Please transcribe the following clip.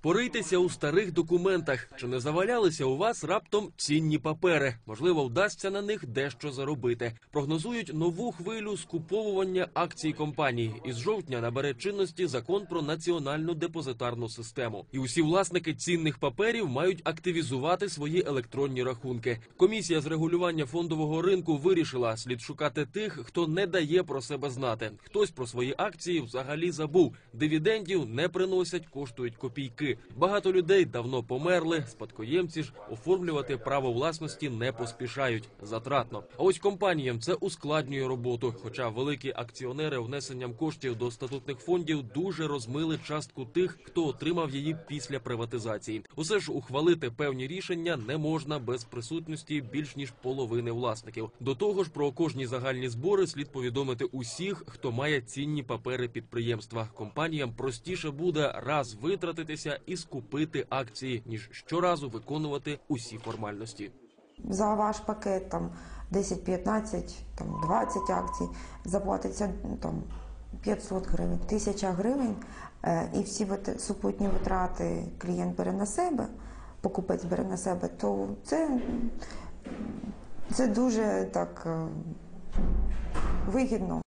Порийтеся у старих документах. Чи не завалялися у вас раптом цінні папери? Можливо, вдасться на них дещо заробити. Прогнозують нову хвилю скуповування акцій компанії. Із жовтня набере чинності закон про національну депозитарну систему. І усі власники цінних паперів мають активізувати свої електронні рахунки. Комісія з регулювання фондового ринку вирішила слід шукати тих, хто не дає про себе знати. Хтось про свої акції взагалі забув. Дивідендів не приносять, коштують копійки. Багато людей давно померли. Спадкоємці ж оформлювати право власності не поспішають. Затратно. А ось компаніям це ускладнює роботу. Хоча великі акціонери внесенням коштів до статутних фондів дуже розмили частку тих, хто отримав її після приватизації. Усе ж ухвалити певні рішення не можна без присутності більш ніж половини власників. До того ж, про кожні загальні збори слід повідомити усіх, хто має цінні папери підприємства. Компаніям простіше буде раз витратитися і скупити акції, ніж щоразу виконувати усі формальності. За ваш пакет там 10, 15, там 20 акцій заплатиться там 500 гривень, 1000 гривень, е, і всі супутні витрати клієнт бере на себе, покупець бере на себе, то це, це дуже так е, вигідно.